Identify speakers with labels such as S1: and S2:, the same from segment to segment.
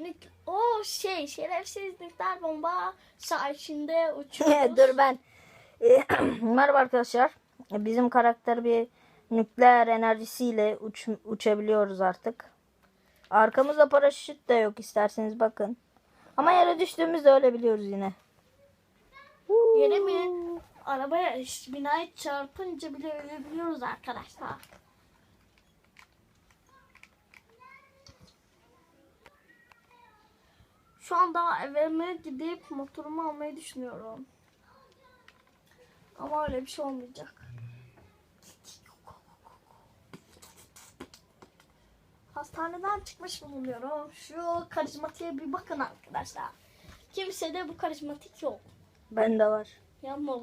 S1: Nük- o şey şerefsiz nükleer bomba sayesinde uçuyoruz.
S2: Dur ben. E, Merhaba arkadaşlar. Bizim karakter bir nükleer enerjisiyle uç, uçabiliyoruz artık. Arkamızda paraşüt de yok isterseniz bakın. Ama yere düştüğümüzde ölebiliyoruz yine.
S1: Yine mi? Arabaya binaya çarpınca bile ölebiliyoruz arkadaşlar. Şu anda evime gidip motorumu almayı düşünüyorum. Ama öyle bir şey olmayacak. Hastaneden çıkmış bulunuyorum. Şu karizmatiğe bir bakın arkadaşlar. Kimsede bu karizmatik yok.
S2: Bende var.
S1: Yanma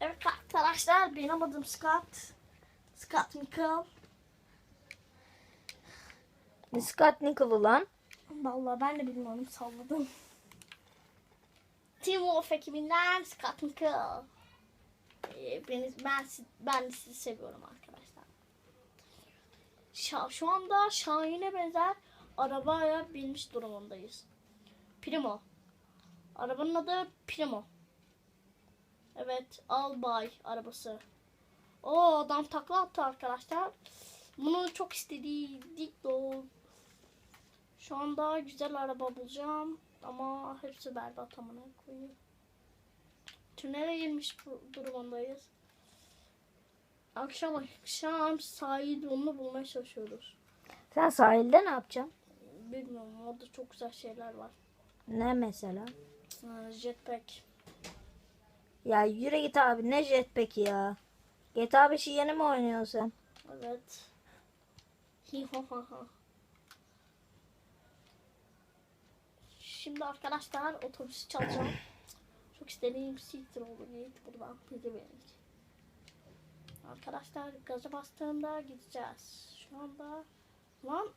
S1: Evet arkadaşlar benim adım Scott. Scott Mikkel.
S2: Scott Nickel lan.
S1: Vallahi ben de bilmiyorum salladım. Team Wolf ekibinden Scott Mikkel. Ee, ben, ben de sizi seviyorum arkadaşlar. Şa- şu anda Şahin'e benzer arabaya binmiş durumundayız. Primo. Arabanın adı Primo. Evet, Albay arabası. O adam takla attı arkadaşlar. Çok istediydik de o- Şu anda güzel araba bulacağım ama hepsi berbat amına koyayım. Tünele girmiş durumundayız. Akşam akşam sahil yolunu bulmaya çalışıyoruz.
S2: Sen sahilde ne yapacaksın?
S1: Bilmiyorum orada çok güzel şeyler var.
S2: Ne mesela?
S1: Ha, jetpack.
S2: Ya yürü git abi ne jetpack'i ya. GTA 5'i yeni mi oynuyorsun sen?
S1: Evet. Hi ho. Şimdi arkadaşlar otobüsü çalacağım. Çok istediğim siktir oldu. Git buradan verin. Arkadaşlar gaza bastığımda gideceğiz. Şu anda lan